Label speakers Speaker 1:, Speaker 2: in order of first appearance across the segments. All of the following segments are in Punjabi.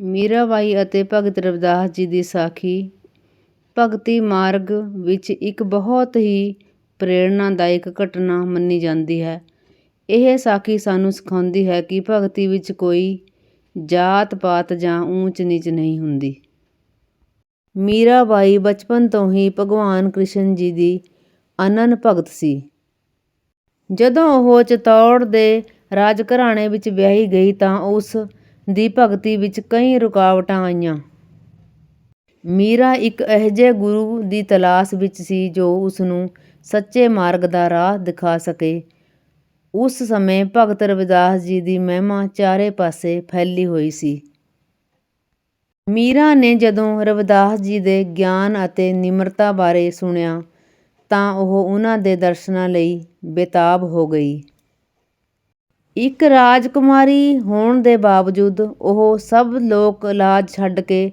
Speaker 1: ਮੀਰਾਬਾਈ ਅਤੇ ਭਗਤ ਰਵਿਦਾਸ ਜੀ ਦੀ ਸਾਖੀ ਭਗਤੀ ਮਾਰਗ ਵਿੱਚ ਇੱਕ ਬਹੁਤ ਹੀ ਪ੍ਰੇਰਨਾਦਾਇਕ ਘਟਨਾ ਮੰਨੀ ਜਾਂਦੀ ਹੈ। ਇਹ ਸਾਖੀ ਸਾਨੂੰ ਸਿਖਾਉਂਦੀ ਹੈ ਕਿ ਭਗਤੀ ਵਿੱਚ ਕੋਈ ਜਾਤ-ਪਾਤ ਜਾਂ ਊਚ-ਨੀਚ ਨਹੀਂ ਹੁੰਦੀ। ਮੀਰਾਬਾਈ ਬਚਪਨ ਤੋਂ ਹੀ ਭਗਵਾਨ ਕ੍ਰਿਸ਼ਨ ਜੀ ਦੀ ਅਨਨ ਭਗਤ ਸੀ। ਜਦੋਂ ਉਹ ਚਤੌੜ ਦੇ ਰਾਜ ਘਰਾਣੇ ਵਿੱਚ ਵਿਆਹੀ ਗਈ ਤਾਂ ਉਸ ਦੀ ਭਗਤੀ ਵਿੱਚ ਕਈ ਰੁਕਾਵਟਾਂ ਆਈਆਂ। ਮੀਰਾ ਇੱਕ ਅਜਿਹੇ ਗੁਰੂ ਦੀ ਤਲਾਸ਼ ਵਿੱਚ ਸੀ ਜੋ ਉਸਨੂੰ ਸੱਚੇ ਮਾਰਗ ਦਾ ਰਾਹ ਦਿਖਾ ਸਕੇ। ਉਸ ਸਮੇਂ ਭਗਤ ਰਵਿਦਾਸ ਜੀ ਦੀ ਮਹਿਮਾ ਚਾਰੇ ਪਾਸੇ ਫੈਲੀ ਹੋਈ ਸੀ। ਮੀਰਾ ਨੇ ਜਦੋਂ ਰਵਿਦਾਸ ਜੀ ਦੇ ਗਿਆਨ ਅਤੇ ਨਿਮਰਤਾ ਬਾਰੇ ਸੁਣਿਆ, ਤਾਂ ਉਹ ਉਨ੍ਹਾਂ ਦੇ ਦਰਸ਼ਨਾਂ ਲਈ ਬੇਤਾਬ ਹੋ ਗਈ। ਇੱਕ ਰਾਜਕੁਮਾਰੀ ਹੋਣ ਦੇ ਬਾਵਜੂਦ ਉਹ ਸਭ ਲੋਕ-ਲਾਜ ਛੱਡ ਕੇ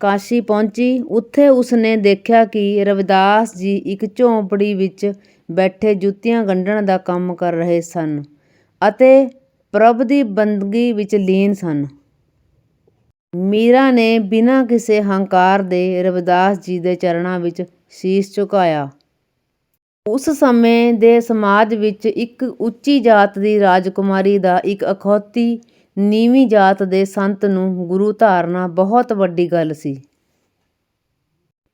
Speaker 1: ਕਾਸ਼ੀ ਪਹੁੰਚੀ। ਉੱਥੇ ਉਸਨੇ ਦੇਖਿਆ ਕਿ ਰਵਿਦਾਸ ਜੀ ਇੱਕ ਝੌਂਪੜੀ ਵਿੱਚ ਬੈਠੇ ਜੁੱਤੀਆਂ ਗੰਢਣ ਦਾ ਕੰਮ ਕਰ ਰਹੇ ਸਨ ਅਤੇ ਪ੍ਰਭੂ ਦੀ ਬੰਦਗੀ ਵਿੱਚ ਲੀਨ ਸਨ। ਮੀਰਾ ਨੇ ਬਿਨਾਂ ਕਿਸੇ ਹੰਕਾਰ ਦੇ ਰਵਿਦਾਸ ਜੀ ਦੇ ਚਰਨਾਂ ਵਿੱਚ ਸੀਸ ਝੁਕਾਇਆ। ਉਸ ਸਮੇਂ ਦੇ ਸਮਾਜ ਵਿੱਚ ਇੱਕ ਉੱਚੀ ਜਾਤ ਦੀ ਰਾਜਕੁਮਾਰੀ ਦਾ ਇੱਕ ਅਖੌਤੀ ਨੀਵੀਂ ਜਾਤ ਦੇ ਸੰਤ ਨੂੰ ਗੁਰੂ ਧਾਰਨਾ ਬਹੁਤ ਵੱਡੀ ਗੱਲ ਸੀ।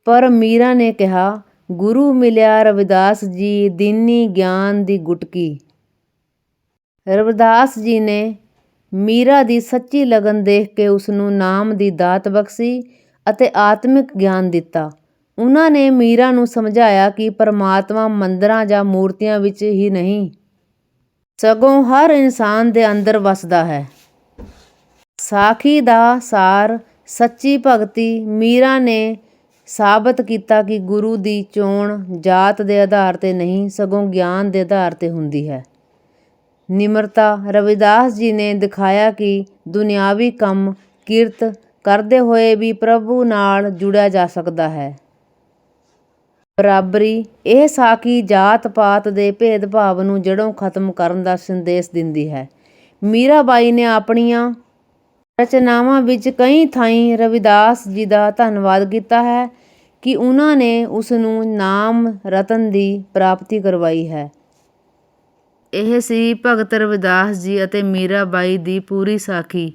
Speaker 1: ਪਰ ਮੀਰਾ ਨੇ ਕਿਹਾ, "ਗੁਰੂ ਮਿਲਿਆ ਰਵਿਦਾਸ ਜੀ ਦੀਨੀ ਗਿਆਨ ਦੀ ਗੁਟਕੀ।" ਰਵਿਦਾਸ ਜੀ ਨੇ ਮੀਰਾ ਦੀ ਸੱਚੀ ਲਗਨ ਦੇਖ ਕੇ ਉਸਨੂੰ ਨਾਮ ਦੀ ਦਾਤ ਬਖਸ਼ੀ ਅਤੇ ਆਤਮਿਕ ਗਿਆਨ ਦਿੱਤਾ। ਉਨ੍ਹਾਂ ਨੇ ਮੀਰਾ ਨੂੰ ਸਮਝਾਇਆ ਕਿ ਪਰਮਾਤਮਾ ਮੰਦਰਾਂ ਜਾਂ ਮੂਰਤੀਆਂ ਵਿੱਚ ਹੀ ਨਹੀਂ, ਸਗੋਂ ਹਰ ਇਨਸਾਨ ਦੇ ਅੰਦਰ ਵਸਦਾ ਹੈ। ਸਾਖੀ ਦਾ ਸਾਰ ਸੱਚੀ ਭਗਤੀ ਮੀਰਾ ਨੇ ਸਾਬਤ ਕੀਤਾ ਕਿ ਗੁਰੂ ਦੀ ਚੋਣ ਜਾਤ ਦੇ ਆਧਾਰ ਤੇ ਨਹੀਂ, ਸਗੋਂ ਗਿਆਨ ਦੇ ਆਧਾਰ ਤੇ ਹੁੰਦੀ ਹੈ। ਨਿਮਰਤਾ ਰਵਿਦਾਸ ਜੀ ਨੇ ਦਿਖਾਇਆ ਕਿ ਦੁਨਿਆਵੀ ਕੰਮ-ਕਿਰਤ ਕਰਦੇ ਹੋਏ ਵੀ ਪ੍ਰਭੂ ਨਾਲ ਜੁੜਿਆ ਜਾ ਸਕਦਾ ਹੈ। ਬਰਾਬਰੀ ਇਹ ਸਾਖੀ ਜਾਤ-ਪਾਤ ਦੇ ਭੇਦਭਾਵ ਨੂੰ ਜੜੋਂ ਖਤਮ ਕਰਨ ਦਾ ਸੰਦੇਸ਼ ਦਿੰਦੀ ਹੈ। ਮੀਰਾਬਾਈ ਨੇ ਆਪਣੀਆਂ ਰਚਨਾਵਾਂ ਵਿੱਚ ਕਈ ਥਾਈਂ ਰਵਿਦਾਸ ਜੀ ਦਾ ਧੰਨਵਾਦ ਕੀਤਾ ਹੈ ਕਿ ਉਹਨਾਂ ਨੇ ਉਸਨੂੰ ਨਾਮ-ਰਤਨ ਦੀ ਪ੍ਰਾਪਤੀ ਕਰਵਾਈ ਹੈ। ਇਹ ਸੀ ਭਗਤ ਰਵਿਦਾਸ ਜੀ ਅਤੇ ਮੀਰਾਬਾਈ ਦੀ ਪੂਰੀ ਸਾਖੀ।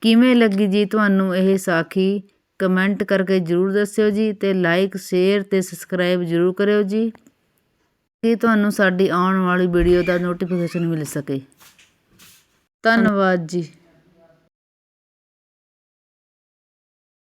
Speaker 1: ਕਿਵੇਂ ਲੱਗੀ ਜੀ ਤੁਹਾਨੂੰ ਇਹ ਸਾਖੀ? ਕਮੈਂਟ ਕਰਕੇ ਜ਼ਰੂਰ ਦੱਸਿਓ ਜੀ ਅਤੇ ਲਾਈਕ, ਸ਼ੇਅਰ ਅਤੇ ਸਬਸਕ੍ਰਾਈਬ ਜ਼ਰੂਰ ਕਰਿਓ ਜੀ ਕਿ ਤੁਹਾਨੂੰ ਸਾਡੀ ਆਉਣ ਵਾਲੀ ਵੀਡੀਓ ਦਾ ਨੋਟੀਫਿਕੇਸ਼ਨ ਮਿਲ ਸਕੇ। ਧੰਨਵਾਦ ਜੀ।